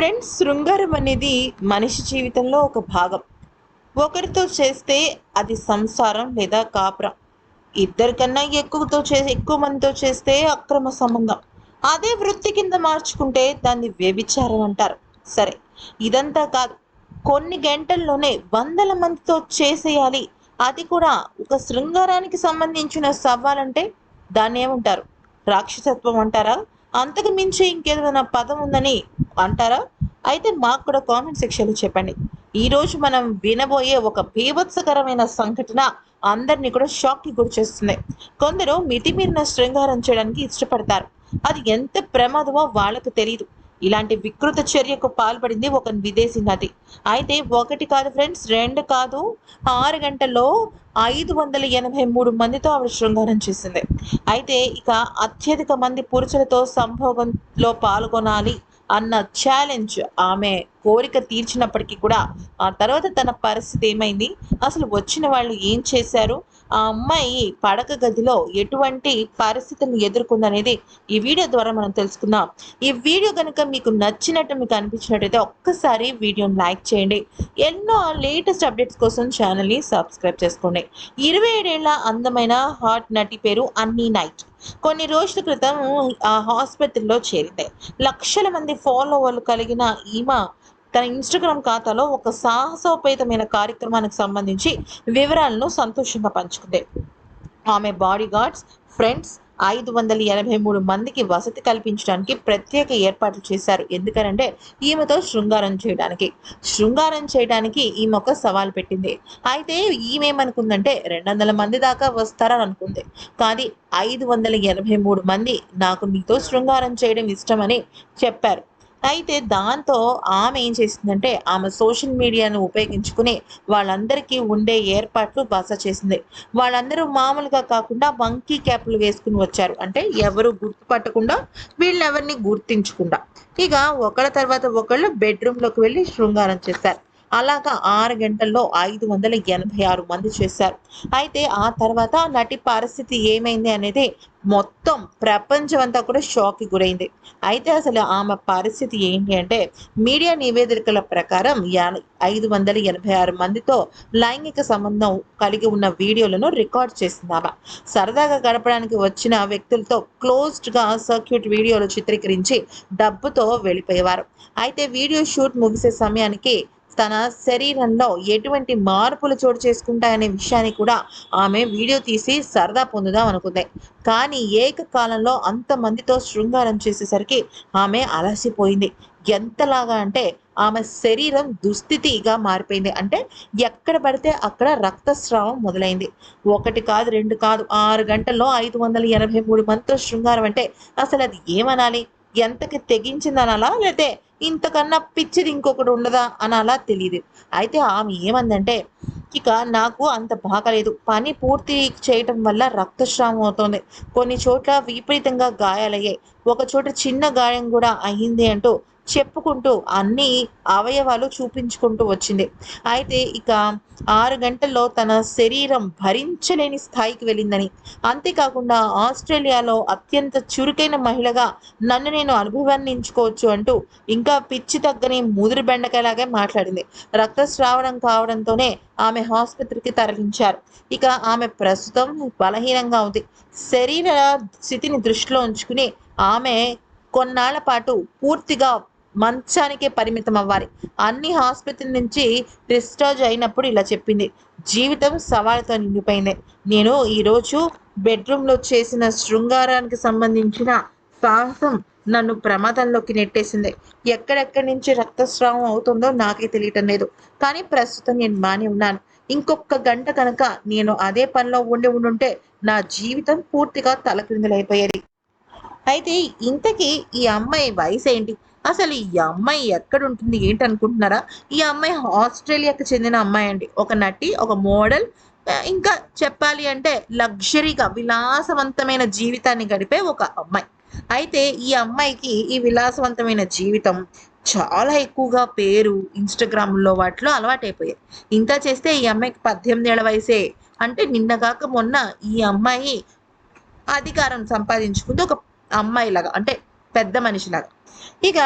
Friends శృంగారం అనేది మనిషి జీవితంలో ఒక భాగం. ఒకరితో చేస్తే అది సంసారం లేదా కాపురం. ఇద్దరికన్నా ఎక్కువతో చే ఎక్కువ మందితో చేస్తే అక్రమ సంబంధం. అదే వృత్తి కింద మార్చుకుంటే దాన్ని వ్యభిచారం అంటారు. సరే ఇదంతా కాదు. కొన్ని గంటల్లోనే వందల మందితో చేసేయాలి. అది కూడా ఒక శృంగారానికి సంబంధించిన సవాలంటే దాన్ని ఏమంటారు రాక్షసత్వం అంటారా? అంతకు మించి ఇంకేదైనా పదం ఉందని అంటారా? అయితే మాకు కూడా కామెంట్ సెక్షన్లో చెప్పండి. ఈ రోజు మనం వినబోయే ఒక బీభత్సకరమైన సంఘటన అందరినీ కూడా షాక్కి గురి చేస్తుంది. కొందరు మితిమీరిన శృంగారం చేయడానికి ఇష్టపడతారు. అది ఎంత ప్రమాదమో వాళ్ళకు తెలియదు ఇలాంటి వికృత చర్యకు పాల్పడింది ఒక విదేశీ నది అయితే ఒకటి కాదు ఫ్రెండ్స్ రెండు కాదు ఆరు గంటల్లో ఐదు వందల ఎనభై మూడు మందితో ఆవిడ శృంగారం చేసింది. అయితే ఇక అత్యధిక మంది పురుషులతో సంభోగంలో పాల్గొనాలి అన్న ఛాలెంజ్ ఆమె కోరిక తీర్చినప్పటికీ కూడా ఆ తర్వాత తన పరిస్థితి ఏమైంది? అసలు వచ్చిన వాళ్ళు ఏం చేశారు? ఆ అమ్మాయి పడక గదిలో ఎటువంటి పరిస్థితులను ఎదుర్కొందనేది ఈ వీడియో ద్వారా మనం తెలుసుకుందాం. ఈ వీడియో కనుక మీకు నచ్చినట్టు మీకు అనిపించినట్టయితే ఒక్కసారి వీడియోని లైక్ చేయండి. ఎన్నో లేటెస్ట్ అప్డేట్స్ కోసం ఛానల్ని సబ్స్క్రైబ్ చేసుకోండి. ఇరవై ఏడేళ్ళ అందమైన హాట్ నటి పేరు అన్నీ నైట్. కొన్ని రోజుల క్రితం ఆ ఆసుపత్రిలో చేరింది. లక్షల మంది ఫాలోవర్లు కలిగిన ఈమె తన ఇన్స్టాగ్రామ్ ఖాతాలో ఒక సాహసోపేతమైన కార్యక్రమానికి సంబంధించి వివరాలను సంతోషంగా పంచుకుంది. ఆమె బాడీ గార్డ్స్ ఫ్రెండ్స్ ఐదు వందల ఎనభై మూడు మందికి వసతి కల్పించడానికి ప్రత్యేక ఏర్పాట్లు చేశారు. ఎందుకనంటే ఈమెతో శృంగారం చేయడానికి. శృంగారం చేయడానికి ఈమె ఒక సవాల్ పెట్టింది. అయితే ఈమె ఏమనుకుందంటే రెండు వందల మంది దాకా వస్తారని అనుకుంది. కానీ ఐదు వందల ఎనభై మూడు మంది నాకు నీతో శృంగారం చేయడం ఇష్టమని చెప్పారు. అయితే దాంతో ఆమె ఏం చేసిందంటే ఆమె సోషల్ మీడియాను ఉపయోగించుకుని వాళ్ళందరికీ ఉండే ఏర్పాట్లు బస చేసింది. వాళ్ళందరూ మామూలుగా కాకుండా మంకీ క్యాప్లు వేసుకుని వచ్చారు. అంటే ఎవరు గుర్తుపట్టకుండా వీళ్ళెవరిని గుర్తించకుండా. ఇక ఒకళ్ళ తర్వాత ఒకళ్ళు బెడ్రూమ్లోకి వెళ్ళి శృంగారం చేశారు. అలాగా ఆరు గంటల్లో ఐదు వందల ఎనభై ఆరు మంది చేశారు. అయితే ఆ తర్వాత నటి పరిస్థితి ఏమైంది అనేది మొత్తం ప్రపంచం అంతా కూడా షాక్కి గురైంది. అయితే అసలు ఆమె పరిస్థితి ఏంటి అంటే మీడియా నివేదికల ప్రకారం యా- ఐదు వందల ఎనభై ఆరు మందితో లైంగిక సంబంధం కలిగి ఉన్న వీడియోలను రికార్డ్ చేసింది ఆమె. సరదాగా గడపడానికి వచ్చిన వ్యక్తులతో క్లోజ్డ్గా సర్క్యూట్ వీడియోలు చిత్రీకరించి డబ్బుతో వెళ్ళిపోయేవారు. అయితే వీడియో షూట్ ముగిసే సమయానికి తన శరీరంలో ఎటువంటి మార్పులు చోటు చేసుకుంటాయనే విషయాన్ని కూడా ఆమె వీడియో తీసి సరదా పొందుదాం అనుకుంది. కానీ ఏకకాలంలో అంతమందితో శృంగారం చేసేసరికి ఆమె అలసిపోయింది. ఎంతలాగా అంటే ఆమె శరీరం దుస్థితిగా మారిపోయింది. అంటే ఎక్కడ పడితే అక్కడ రక్తస్రావం మొదలైంది. ఒకటి కాదు రెండు కాదు ఆరు గంటల్లో ఐదు వందల ఎనభై మూడు మందితో శృంగారం అంటే అసలు అది ఏమనాలి? ఎంతకి తెగించిందనాలా? లేతే ఇంతకన్నా పిచ్చిది ఇంకొకటి ఉండదా అనాలా తెలియదు అయితే ఆమె ఏమందంటే ఇక నాకు అంత బాగలేదు. పని పూర్తి చేయటం వల్ల రక్తస్రావం అవుతోంది. కొన్ని చోట్ల విపరీతంగా గాయాలయ్యాయి. ఒక చోట చిన్న గాయం కూడా అయ్యింది అంటూ చెప్పుకుంటూ అన్ని అవయవాలు చూపించుకుంటూ వచ్చింది. అయితే ఇక ఆరు గంటల్లో తన శరీరం భరించలేని స్థాయికి వెళ్ళిందని. అంతేకాకుండా ఆస్ట్రేలియాలో అత్యంత చురుకైన మహిళగా నన్ను నేను అనుభవాన్నించుకోవచ్చు అంటూ ఇంకా పిచ్చి తగ్గని ముదురు బెండకాయలాగే మాట్లాడింది. రక్తస్రావణం కావడంతోనే ఆమె ఆసుపత్రికి తరలించారు. ఇక ఆమె ప్రస్తుతం బలహీనంగా ఉంది. శరీర స్థితిని దృష్టిలో ఉంచుకుని ఆమె కొన్నాళ్ళ పాటు పూర్తిగా మంచానికే పరిమితం అవ్వాలి. అన్ని ఆసుపత్రి నుంచి డిశ్చార్జ్ అయినప్పుడు ఇలా చెప్పింది. జీవితం సవాలుతో నిండిపోయింది. నేను ఈరోజు బెడ్రూమ్లో చేసిన శృంగారానికి సంబంధించిన సాహసం నన్ను ప్రమాదంలోకి నెట్టేసింది. ఎక్కడెక్కడి నుంచి రక్తస్రావం అవుతుందో నాకే తెలియటం లేదు. కానీ ప్రస్తుతం నేను బానే ఉన్నాను. ఇంకొక గంట కనుక నేను అదే పనిలో ఉండి ఉండుంటే నా జీవితం పూర్తిగా తలక్రిందులైపోయేది. అయితే ఇంతకీ ఈ అమ్మాయి వయసు ఏంటి అసలు ఈ అమ్మాయి ఎక్కడ ఉంటుంది ఏంటి అనుకుంటున్నారా ఈ అమ్మాయి ఆస్ట్రేలియాకి చెందిన అమ్మాయి అండి. ఒక నటి ఒక మోడల్. ఇంకా చెప్పాలి అంటే లగ్జరీగా విలాసవంతమైన జీవితాన్ని గడిపే ఒక అమ్మాయి. అయితే ఈ అమ్మాయికి ఈ విలాసవంతమైన జీవితం చాలా ఎక్కువగా పేరు ఇన్స్టాగ్రామ్లో వాటిలో అలవాటైపోయాయి. ఇంత చేస్తే ఈ అమ్మాయికి పద్దెనిమిది ఏళ్ళ వయసే. అంటే నిన్నగాక మొన్న ఈ అమ్మాయి అధికారం సంపాదించుకుంది ఒక అమ్మాయిలాగా. అంటే పెద్ద మనిషిలాగా. ఇక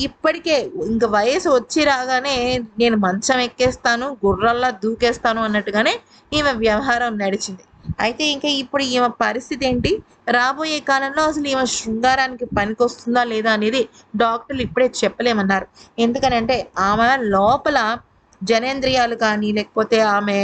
ఇప్పటికే ఇంక వయసు వచ్చి రాగానే నేను మంచం ఎక్కేస్తాను గుర్రల్లా దూకేస్తాను అన్నట్టుగానే ఈమె వ్యవహారం నడిచింది. అయితే ఇంకా ఇప్పుడు ఈమె పరిస్థితి ఏంటి? రాబోయే కాలంలో అసలు ఈమె శృంగారానికి పనికొస్తుందా లేదా అనేది డాక్టర్లు ఇప్పుడే చెప్పలేమన్నారు. ఎందుకనంటే ఆమె లోపల జనేంద్రియాలు కానీ లేకపోతే ఆమె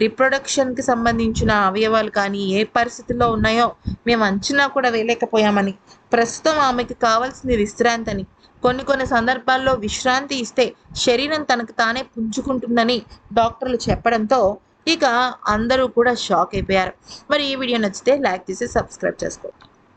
రిప్రొడక్షన్కి సంబంధించిన అవయవాలు కానీ ఏ పరిస్థితుల్లో ఉన్నాయో మేము అంచనా కూడా వేయలేకపోయామని ప్రస్తుతం ఆమెకి కావాల్సింది విశ్రాంతి అని కొన్ని కొన్ని సందర్భాల్లో విశ్రాంతి ఇస్తే శరీరం తనకు తానే పుంజుకుంటుందని డాక్టర్లు చెప్పడంతో ఇక అందరూ కూడా షాక్ అయిపోయారు. మరి ఈ వీడియో నచ్చితే లైక్ చేసి సబ్స్క్రైబ్ చేసుకోండి.